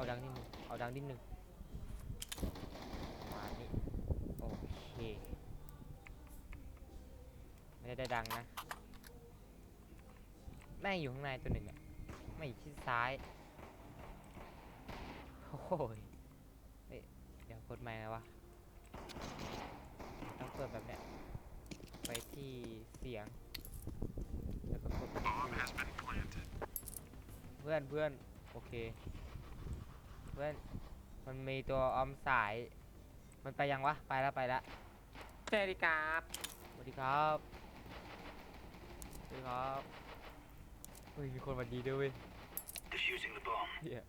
เออาดังนิดนึงเอาดังนิดนึงมานี้โอเคไม่ได้ดังนะแม่งอยู่ข้างในตัวหนึ่งอะไม่ชิดซ้ายโอ้โหยเฮ้ยเดี๋ยวกดใหม่นะวะต้องเปิดแบบเนี้ยไปที่เสียงแล้วก็กดเพื่อนเพื่อนโอเค พื่อน มันมีตัวออมสาย มันไปยังวะ ไปแล้วไปแล้วสวัสดีครับสวัสดีครับ สวัสดีครับเฮ้ยมีคนมาดีด้วยเวย Defusing the bomb. เหี้ย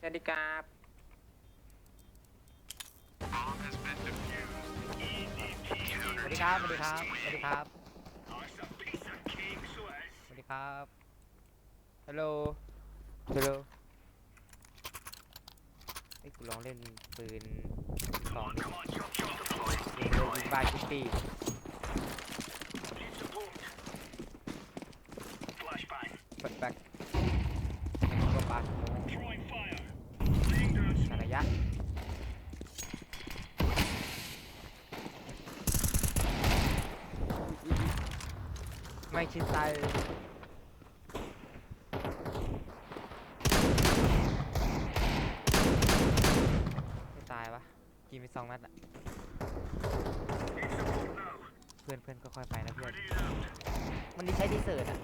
สวัสดีครับ Bomb has been defused. Easy สวัสดีครับ สวัสดีครับ สวัสดีครับ Oh, it's a piece of cake, Suez. สวัสดีครับ ฮัลโหล ฮัลโหล ไอ้ยกูลองเล่นปืนสอง Come on, chop chop deployed. ยิงเลยยิงบายคิตตี้ Need support. Flashbang. แบ็คแบ็คก็ปาสโม Throwing fire. Laying down สารยะไม่ชิดซ้ายเลยไม่ตา ยวะกินไปสองนัดอะ Need support now. เพื่อนเพื่อนก็ค่อยไปนะเพื่อน Ready it out. มันดีใช้ดีเซิร์ตอะ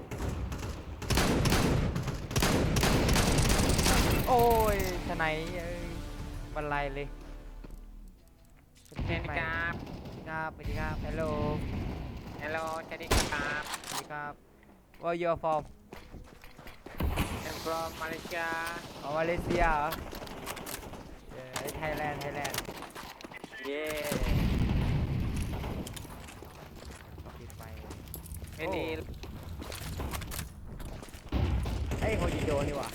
โอ้ยชะไหนเอ้ยบันไลเลยสวัสดีครับครับสวัสดีครับฮัลโหลฮัลโหลสวัสดีครับสวัสดีครับ Where you from I'm from Malaysia อ๋อมาเลเซียเหรอเย้ ไทยแลนด์ไทยแลนด์เย่ปิดไมค์ไม่ดีเอ้ยคนอินโดนี่หว่า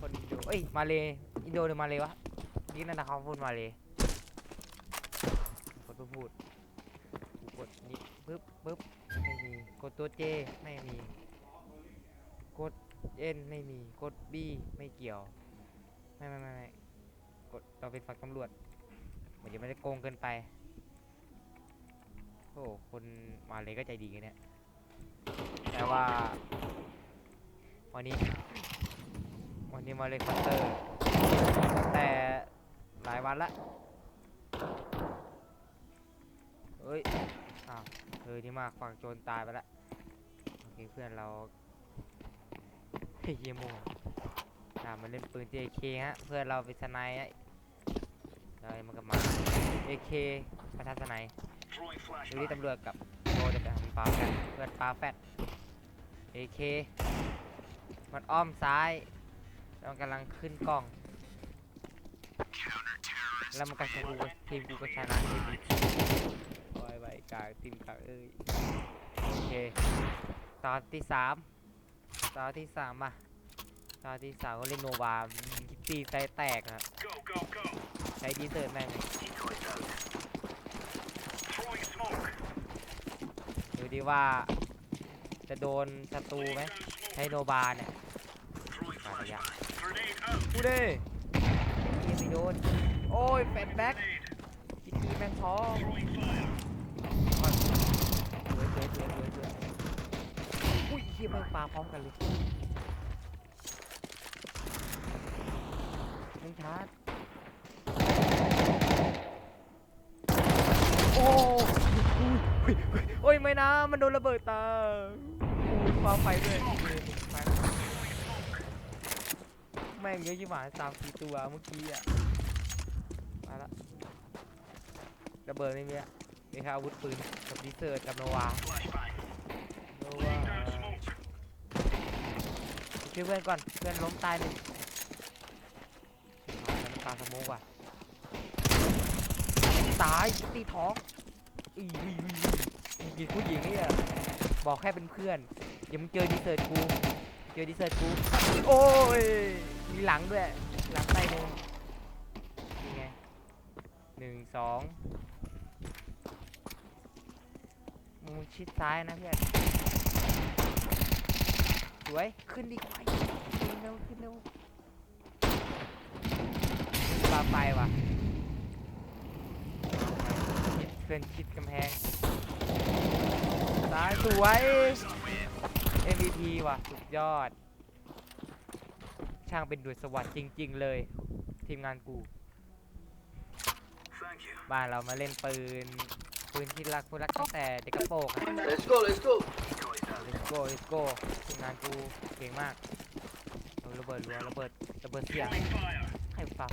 คนอินโดเอ้ยมาเลยอินโดหรือมาเลยวะนี่นั่นนะเขาพูดมาเลยกดพูดกูกดนี่ปึ๊บปึ๊บไม่มีกดตัวเจไม่มีกดเอ็นไม่มีกดบีไม่เกี่ยวไม่ไม่ไม่ไม่กด เราเป็นฝั่งตำรวจเหมือนจะไม่ได้โกงเกินไป โอ้คนมาเลยก็ใจดีกันเนี่ยแต่ว่า วันนี้ วันนี้มาเลยคัตเตอร์แต่หลายวันละเอ้ยอ้าวเธอที่มากฝั่งโจรตายไปละโอเคเพื่อนเราเยี่ยมโม่ามันเล่นปืน JK ฮะ เพื่อนเราเป็นสไนด์ฮะ เรามันก็มา AK ประทัดสไนด์ดูที่ตำรวจกับโจจะไปทำปลาแฟดเพื่อนปลาแฟด AK มันอ้อมซ้ายแล้วมันกำลังขึ้นกล้อง แล้วมันก็ชนะทีมกูก็ชนะทีมโอ้ยใบกากทีมกากเอ้ยโอเคตอนที่สามตอนที่สามมาตอนที่สามก็เล่นโนวาคิตตี้ไซแตกอะ ช้ดีเซอร์แม่งเลย Decoys out. Throwing smoke. ดูดิว่า จะโดนศัตรูไหม Laying down ใช้ smoke. โนบาเนี่ย Throwing Fire, yeah. flashbang. Grenade out. กูเด้ยิงไม่โดน โอ้ยแฟนแบ็ค Grenade. คิตตี้แม่งท้อง Throwing fire. เว้ยเว้ยเว้ยเว้ยเว้ยอุ้ยเฮียแม่งปลาพร้อมกันเลยมึงชาร์จโอ้ยอุ้ย อุ้ยโอ้ยไม่นะ มันโดนระเบิดตาโอ้ยฟ้าไฟด้วยไฟแม่งเยอะยิ่งหมาสามสี่ตัวเมื่อกี้อะมาละระเบิดไม่มีอะมีแค่อาวุธปืนกับดีเซอร์กับโนวาโนวาช่วยเพื่อนก่อน เพื่อนล้มตายหนึ่งปลาสโมกว่ะตายตีท้องอีอีอี อีผู้หญิงเนี่ยบอกแค่เป็นเพื่อนอย่ามึงเจอดีเซิร์ตกูเจอดีเซิร์ตกูโอ้ยมีหลังด้วยหลังใต้นูนนี่ไงหนึ่งสองมึงชิดซ้ายนะเพื่อนสวยขึ้นดีกว่าขึ้นเร็วขึ้นเร็วปลาไปว่ะเพื่อนชิดกำแพง ซ้ายสวย MVP ว่ะ สุดยอด ช่างเป็นดุจสวัสดิ์จริง ๆ เลย ทีมงานกู Thank you. บ้านเรามาเล่นปืน ปืนที่รักผู้รักตั้งแต่เด็กกระโปรงอะ Let's go, let's go. let's go let's go ทีมงานกูเก่งมากเอาระเบิดรัวระเบิดระเบิดเสียง Throwing fire. ให้ฟัง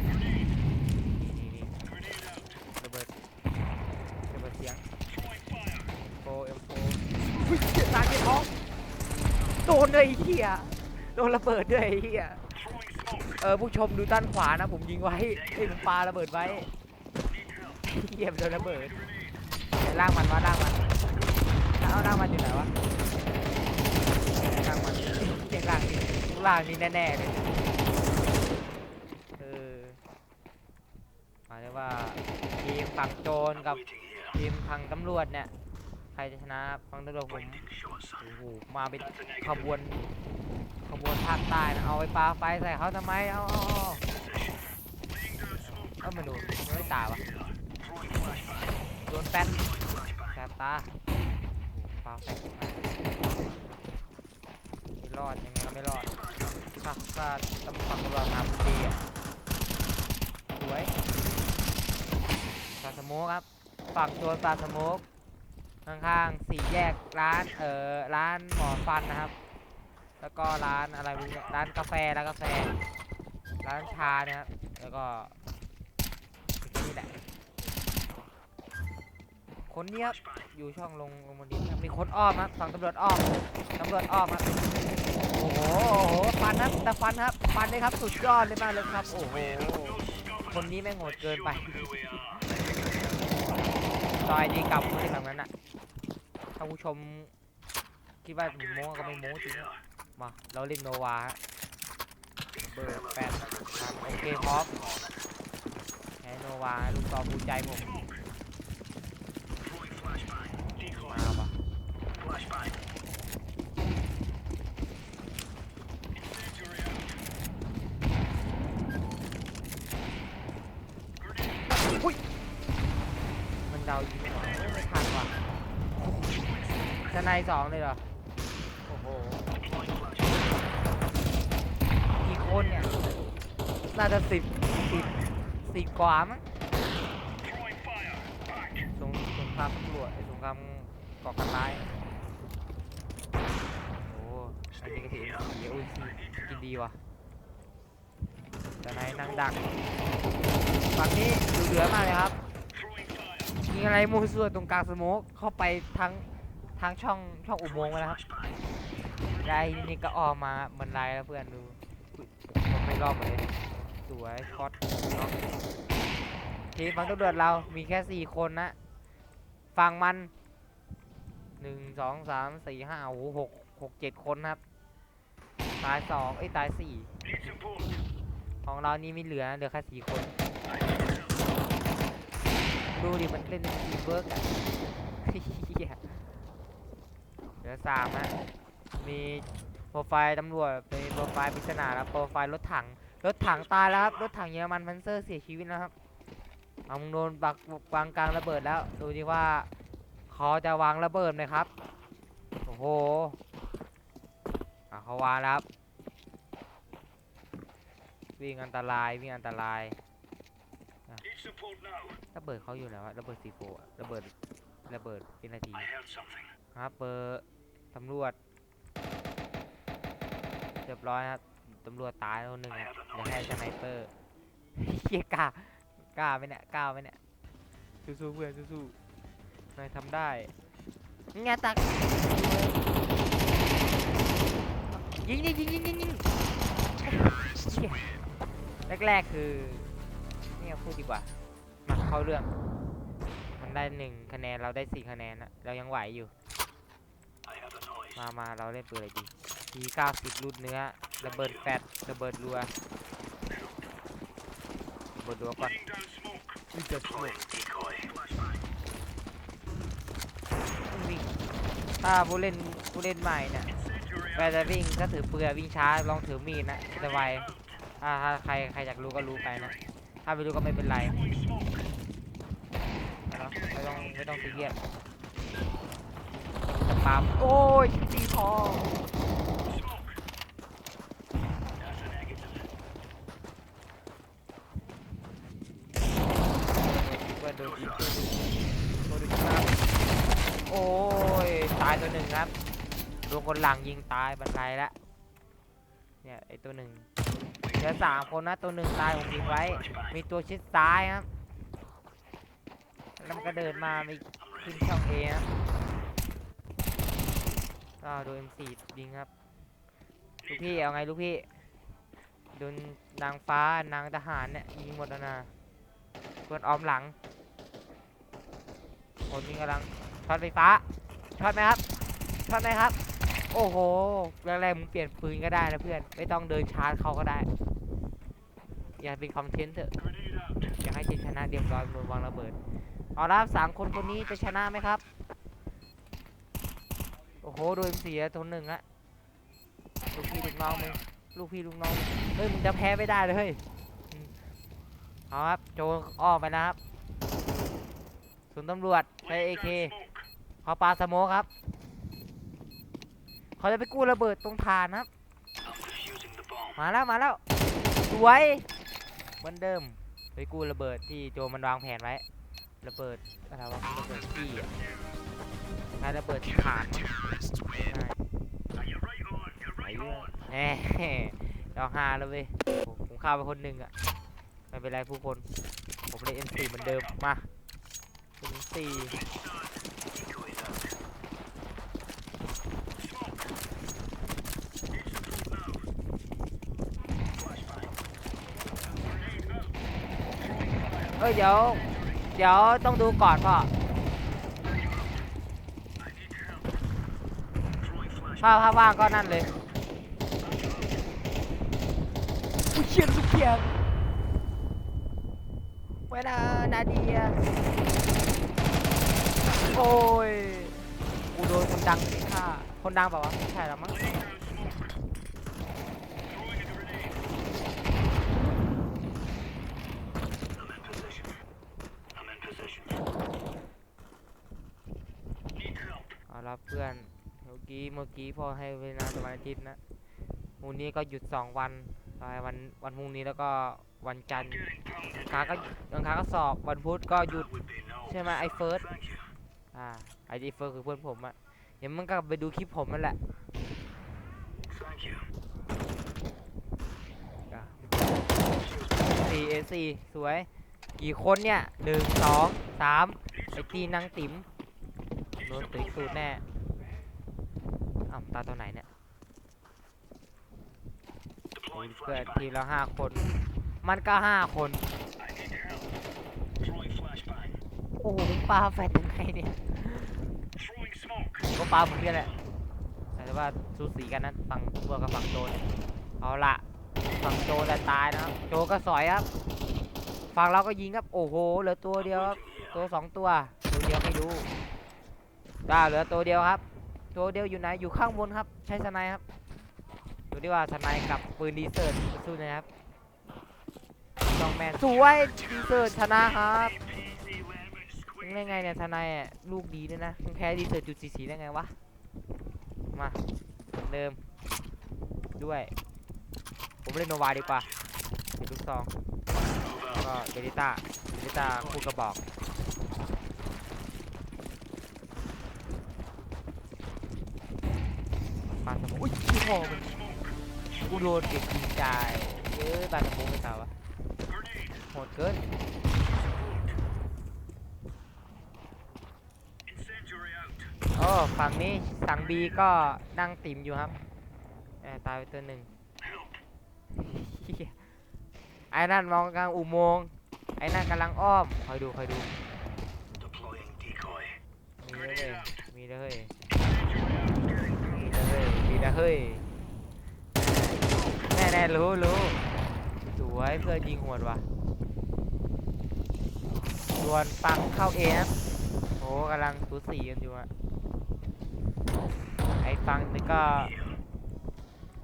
โดนเลยไอ้เหี้ยโดนระเบิดด้วยไอ้เหี้ยเออผู้ชมดูด้านขวานะ ผมยิงไว้ไอ้ยผมปาระเบิดไว้เหี้ยมนโดนระเบิดไหนล่างมันวะล่างมันเอาล่างมันอยู่ไหนวะล่างมันเก่งล่างนี่ล่างนี่แน่ๆเลยเออหมายถึงว่าทีมฝั่งโจรกับทีมฝั่งตำรวจเนี่ย รจะชนะฝั่งตำรวจผมโอ้โหมาเป็นขบวนขบวนภาคใต้นะเอาไปปาไฟใส่เขาทำไมเอาเอาเอามาดูมันไม่ตายวะโดนแป๊ดแสบตาปาแป๊ดไม่รอดยังไงก็ไม่รอดถ้าถ้าตำฝั่งตำรวจทำดีอะสวยปาสโมกครับฝั่งโจรปาสโมก ข้างๆสี่แยกร้านเออร้านหมอฟันนะครับ แล้วก็ร้านอะไรไม่รู้ร้านกาแฟร้านกาแฟ ร้านชาเนี่ยครับแล้วก็นี่แหละคนเนี้ยอยู่ช่องลงลงบนดินครับมีคนอ้อมครับฝั่งตำรวจอ้อมตำรวจอ้อมครับโอ้โหโอ้โหฟันครับแต่ฟันครับฟันเลยครับสุดยอดเลยมากเลยครับโอ้โหคนนี้แม่งโหดเกินไปซอยดีกลับไม่ได้แบบนั้นอะ ท่านผู้ชมคิดว่าผมโม้ก็ไม่โม้จริงอะมา เราเล่นโนวาเบอร์แปดครับโอเคพร้อมแพ้โนวาลูกต่องภูใจผมมา Decoy. ว่ะ Flashbang. Incendiary out. Grenade. มันเดายิงไม่ไม่ทันว่ะ จะในสองเลยเหรอ โอ้โหกี่คนเนี่ย น่าจะสิบสิบสิบกว่ามั้งสงสงครามตำรวจไอ้สงครามก่อการร้าย โอ้อันนี้ก็ถือสีอุ้ยสีกินดีว่ะแต่ในนั่งดักฝั่งนี้ดูเหลือมากเลยครับ Throwing fire. ยิงอะไรมูส่วนตรงกลางสโมกเข้าไปทั้ง ทางช่องช่องอุโมงค์แล้วครับไดนี่ก็ออกมาบันไดแล้วเพื่อนดูผมไม่รอบเลยสวยคอตทีมฝั่งตำรวจเรามีแค่สี่คนนะฝั่งมันหนึ่งสองสามสี่ห้าโอ้โหหกหกเจ็ดคนครับ ตายสองเอ้ตายสี่ของเรานี่ไม่เหลือเหลือแค่สี่คน ดูดิมันเล่นทีเวิร์กอะ ลือสามนะมีโปรไฟล์ตำรวจเป็นโปรไฟล์ปริศนาแล้วโปรไฟล์รถถัง รถถังตายแล้วครับ รถถังเยอรมันพันเซอร์เสียชีวิตแล้วครับเอามึงโดนปักวางกลางระเบิดแล้ว ดูดิว่าเขาจะวางระเบิดไหมครับ โอ้โหเขาวางแล้วครับ วิ่งอันตรายวิ่งอันตรายระเบิดเขาอยู่แล้วอะระเบิดซีโฟะระเบิดระเบิดเป็นนาทีครับเบอร์ ตำรวจเรียบร้อยครับตำรวจตายแล้วหนึ่งครับเหลือแค่สไนเปอร์เฮียกล้ากล้าไหมเนี่ยกล้าไหมเนี่ยสู้ๆเพื่อนสู้ๆนายทำได้งาตักยิงยิงยิงยิงยิงยิงเหี้ยแรกๆคือเนี่ยพูดดีกว่ามาเข้าเรื่องได้หนึ่งคะแนนเราได้สี่คะแนนนะเรายังไหวอยู่ มามาเราเล่นปืนอะไรดีทีเก้าสิบรูดเนื้อ ระเบิดแฟดระเบิดรัวระเบิดรัวก่อนวิ่งจะสนุกวิ่งถ้าผู้เล่นผู้เล่นใหม่เนี่ยเวลาจะวิ่งก็ถือปืนวิ่งช้าลองถือมีดนะจะไวถ้าถ้าใครใครอยากรู้ก็รู้ไปนะ ถ้าไม่รู้ก็ไม่เป็นไรนะไม่ต้องไม่ต้องซีเรียส ปามโอ้ยตีพอโดนยิงเพื่อนโดนยิงโดนยิงครับโอ้ย ตายตัวหนึ่งครับโดนคนหลังยิงตายบันไดละเนี่ยไอตัวหนึ่งเหลือสามคนนะตัวหนึ่งตายผมยิงไว้ มีตัวชิดซ้ายครับแล้วมันก็เดินมามีขึ้นช่องเอครับ ก็โดน M4 ยิงครับ ลูกพี่เอาไงลูกพี่ โดนนางฟ้านางทหารเนี่ยยิงหมดแล้วนะเพื่อนออมหลังคนยิงกำลังช็อตไฟฟ้าช็อตไหมครับช็อตไหมครับ โอ้โหแรกๆมึงเปลี่ยนปืนก็ได้นะเพื่อน ไม่ต้องเดินชาร์จเขาก็ได้ อย่าเป็นคอนเทนต์เถอะอยากให้ทีมชนะเรียบร้อยโดนวางระเบิดเอาละสามคนคนนี้จะชนะไหมครับ อ้โห โดนเสียตัวหนึ่งอะลูกพี่ลูกน้องมึงลูกพี่ลูกน้อง เฮ้ย มึงจะแพ้ไม่ได้เลยเฮ้ยอืมเอาครับ โจอ้อมไปนะครับศูนย์ตำรวจใช้เอเคเขาปาสโมครับ เขาจะไปกู้ระเบิดตรงฐานครับ มาแล้วมาแล้ว สวยเหมือนเดิม ไปกู้ระเบิดที่โจมันวางแผนไว้ ระเบิดอะไรวะระเบิดที่ อะใช้ระเบิดที่ฐานมั้งใช่ Now you're right on. You're ไป right เรื่อย on. แหมเราหาแล้วเว้ยโอ้ผมฆ่าไปคนหนึ่งอะไม่เป็นไรผู้คน ผมเลย M4 เหมือนเดิม มา M4 Decoys out. Smoke. Need support now. Flashbang. Grenade out. Throwing fire. เอ้ยเดี๋ยว เดี๋ยวต้องดูก่อนพ่อ ถ้าถ้าว่างก็นั่นเลยกูเชียนสุเขียนเวลานาเดียโอ้ยกูโดนคนดังฆ่าคนดังเปล่าวะไม่ใช่หรอกมั้ง Laying down smoke. Throwing a grenade. I'm in position. I'm in position. Need help. เอาละเพื่อนเมื่อกี้เมื่อกี้พ่อให้เวลาประมาณอาทิตย์นะพรุ่งนี้ก็หยุดสองวันวันวันพรุ่งนี้แล้วก็วันจันทร์ Getting pounded. ขาก็วันขาก็สอบวันพุธก็หยุดใช่ไหมไอเฟิร์สอ่าไอดีเฟิร์สคือเพื่อนผมอะเดี๋ยวมึงก็ไปดูคลิปผมนั่นแหละสี่เอสี่สวย กี่คนเนี่ยหนึ่งสองสามไอตีนางติ๋มโดนตีสูตรแน่าวตาตัวไหนเนี่ยโอ้ย Deploying เพื่อน flashbang. ทีมละห้าคน มันก็ห้าคน I need help. Throwing flashbang. โอ้โหมึงปาแฟดยังไงเนี่ย Throwing smoke. ก็ปาเหมือนกันแหละแต่ว่าสูสีกันนะฝั่งพวกกับฝั่งโจนเอาละฝั่งโจนจะตายนะครับโจก็สอยครับฝั่งเราก็ยิงครับโอ้โหเหลือตัวเดียวครับตัวสองตัวตัวเดียวไม่รู้จ้าเหลือตัวเดียวครับ ตัวเดียวอยู่ไหนอยู่ข้างบนครับ ใช้สไนครับดูดิว่าสไนกับปืนดีเซิร์สู้นะครับจองแมนสวยดีเซิร์ชนะครับ PC weapons. มึงได้ไงเนี่ยทนายลูกดีด้วยนะแพ้ดีเซอร์จุดสีสีได้ไงวะมาเหมือนเดิมด้วย ผมเล่นโนวาดีกว่าเก็บลูกซองก็เบลิต้าเบลิต้าคู่กระบอกาสมองอุ้ยขี้โมมันกูโดนเด็กยิงตายเอ้ยปาสมองไม่ตายวะ Grenade. โหดเกิน Incendiary out. โอ้ฝั่งนี้สั่งบีก็นั่งติ่มอยู่ครับแอบตายไปตัวหนึ่ง Help. เหี้ยไอ้นั่นมองกลางอุโมงค์ไอ้นั่นกำลังอ้อมคอยดูคอยดู Deploying นะเฮ้ยมีนะเฮ้ยมี นะเฮ้ยแน่แน่รู้รู้สวยเพื่อนยิงหวดว่ะส่วนปังเข้าเอนะโอ้กำลังสูสีกันอยู่อะไอ้ฟังนี่ก็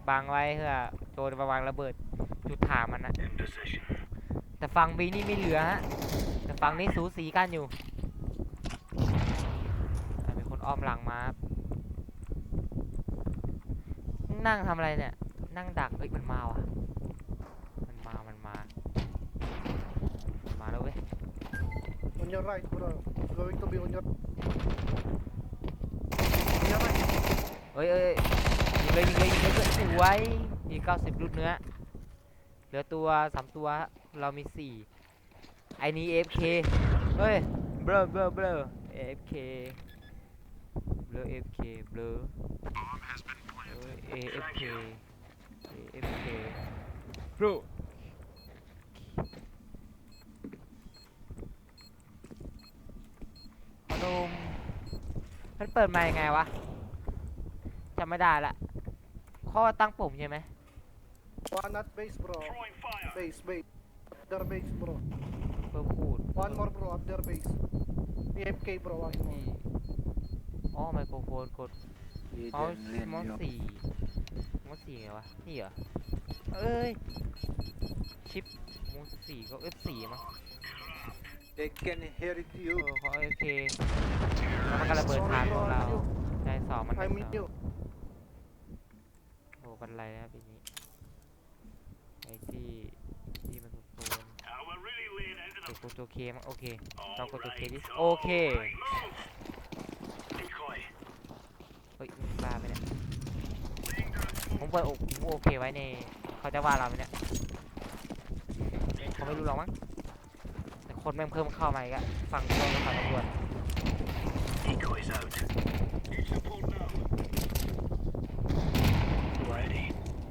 บังไว้เพื่อโจรมาวางระเบิดจุดถามมันนะแต่ฝั่งบีนี่ไม่เหลือฮะแต่ฝั่งนี้สูสีกันอยู่มีคนอ้อมหลังมาครับ นั่งทำอะไรเนี่ย นั่งดักเอ้ยมันมาว่ะ มันมา มันมา มาแล้วเว้ย On your right, bro. Going to be on your. On your right. เอ้ยเอ้ยยิงเลยยิงเลยยิงเลยเพื่อนสวยอีกเก้าสิบลูกเนื้อ เหลือตัวสามตัวฮะเรามีสี่ไอ้นี้ AFK เฮ้ย เบลอเบลอเบลอ AFK เบลอ AFK เบลอ เอ้ย AFK AFK bro พนมมันเปิดมายังไงวะจำไม่ได้ละ ข้อตั้งปุ่มใช่ไหม One at base, bro. Throwing fire. Base, base. At their base, bro. เพิ่มพูด One more, bro. At their base. AFK, bro. One ที่ more. อ๋อไมโครโฟนกด เมาส์เมาส์สี่เมาส์สี่ไงวะ นี่เหรอ เอ้ย ชิปเมาส์สี่ก็ F4 มั้ง They can hear เอ you อเขา FK แล้วมันก็ระเบิดฐานของเราได้สองมันได้ I ส mean อง you. โอ้กันไรนะปีนี้ไอที่ที่มันโฟน Now we're really laying into ตัว them. กดตัวเคมั้งโอเคลองกดตัวเค Alright, ดิโอเค alright, move. Decoy. เฮ้ยมึง บ้าไปเนี่ย Laying down ผม smoke. เปิดอกผมโอเคไว้ในเขาจะว่าเราไหมเนี่ยเขาไม่รู้หรอกมั้งแต่คนแม่งเพิ่มเข้ามาอีกอะฟังโดนข่าวตำรวจ Decoys out. Need support now. สวย Ready.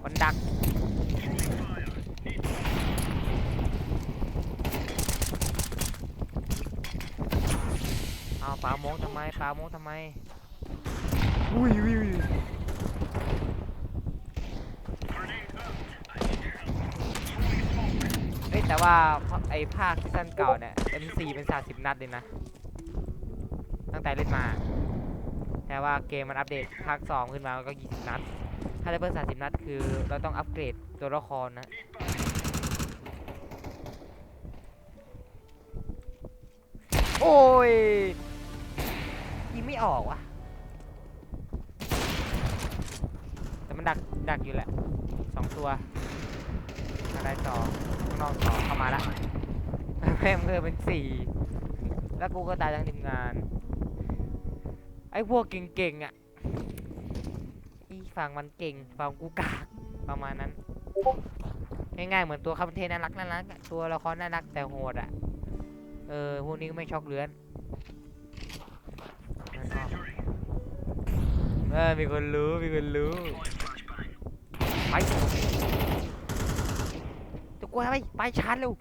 มันดัก Throwing fire. Need เอาปลาโมงทำไมปลาโมงทำไม อุ้ยอุ้ยเอ้ยแต่ว่าไอ้ภาคซีซั่นเก่าเนี่ย M4 เป็น30นัดเลยนะ ตั้งแต่เล่นมา แต่ว่าเกมมันอัปเดตภาค2ขึ้นมาก็20นัด ถ้าได้เพิ่ม30นัดคือเราต้องอัปเกรดตัวละครนะโอ้ยยิงไม่ออกว่ะ แต่ มันดักดักอยู่แหละสองตัวอะไรสองข้างนอกสองเข้ามาละแม่งเพิ่มเป็นสี่แล้วกูก็ตายทั้งทีมงาน ไอ้พวกเก่งๆอะอีฝั่งมันเก่งฝั่งกูกากประมาณนั้น ง่ายๆเหมือนตัวคาร์เทนน่ารักน่ารักอะตัวละครน่ารักแต่โหดอะเออพวกนี้ก็ไม่ช็อกเลือนนั่นออก Incendiary. เออมีคนรู้มีคนรู้ Deploying flashbang. ไปตัวกลัวไปไปชาร์จเร็ว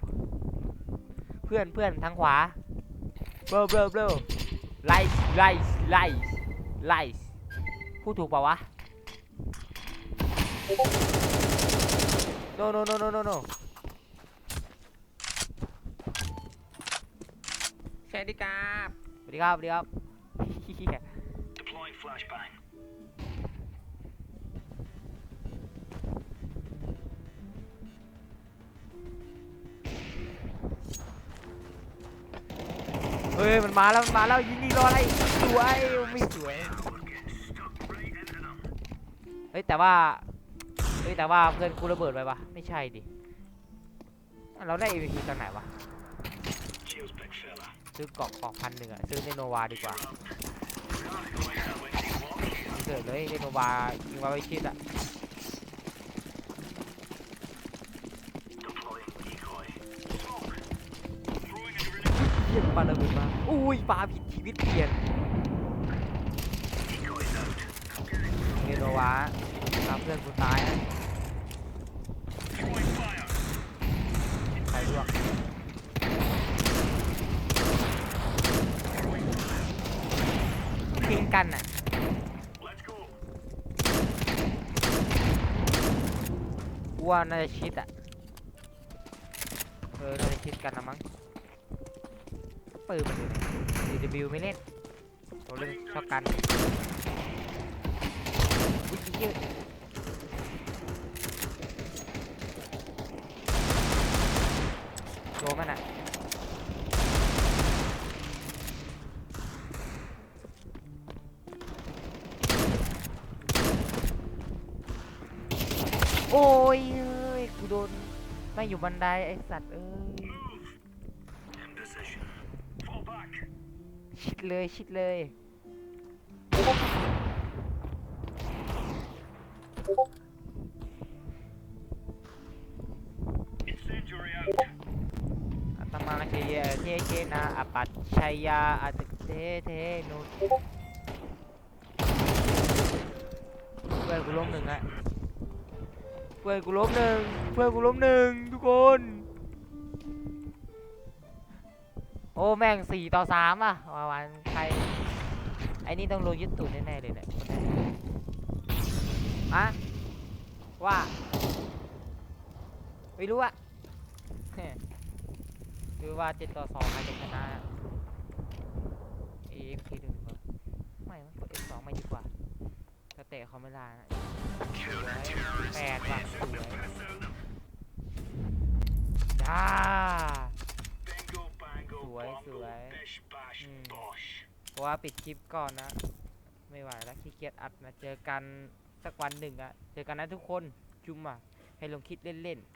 เพื่อนเพื่อนทางขวาเบลเบลเบลไลส์ไลส์ไลส์ไลส์พูดถูกเปล่าวะ no no no no no no ใช่ดิครับสวัสดีครับสวัสดีครับเหี้ย Deploying flashbang. ฮ้ยมันมาแล้วมันมาแล้วยิงนี่รออะไรสวยไม่สวยเฮ้ยแต่ว่าเฮ้ยแต่ว่าเพื่อนกูระเบิดไปปะไม่ใช่ดิเราได้ MVP ตอนไหนวะซื้อกล่องกล่องพันหนึ่งอะซื้อในโนวาดีกว่าเกิดเลยในโนวายิงวาไว้ชิดอะ ปาระเบิดมาอุ้ยปลาผิดชีวิตเปลี่ยน Decoys out. ในโนวาตามเพื่อนกูตายนะใครร่วงเก่งกันอะว่าน่าจะชิดอะ เออ น่าจะชิดกันนะมั้ง ปืนมันอยู่ไหน DW ไม่เล่นเราเล่นชอตกันอุ้ยเหี้ยโดนมันอะโอ้ยเอ้ยกูโดนไม่อยู่บันไดไอสัตว์เอ้ย ชิดเลยชิดเลยอาตมาเทียเทเทนาอปัจชัยยาอัตเทเทนุเพื่อนกูล้มหนึ่งอะเพื่อนกูล้มหนึ่งเพื่อนกูล้มหนึ่งทุกคน โอ้แม่งสี่ต่อสามอะวาวันใครไอ้นี่ต้องโดนยึดตูดแน่ๆเลยเนี่ยคนนี้อะว่าไม่รู้อะคือว่าเจ็ดต่อสองใครจะชนะเอฟทีหนึ่งวะไม่กดเอฟสองไม่ดีกว่าถ้าเตะเขาไม่ได้นะแปดว่ะสวยจ้า bango, Sủa, bongo, sủa. bish, bash, Ừ. bosh. เพราะว่าปิดคลิปก่อนนะ ไม่ไหวแล้วขี้เกียจอัดนะ เจอกันสักวันหนึ่งอะเจอกันนะทุกคน จุ่มอะให้ลงคลิปเล่นๆ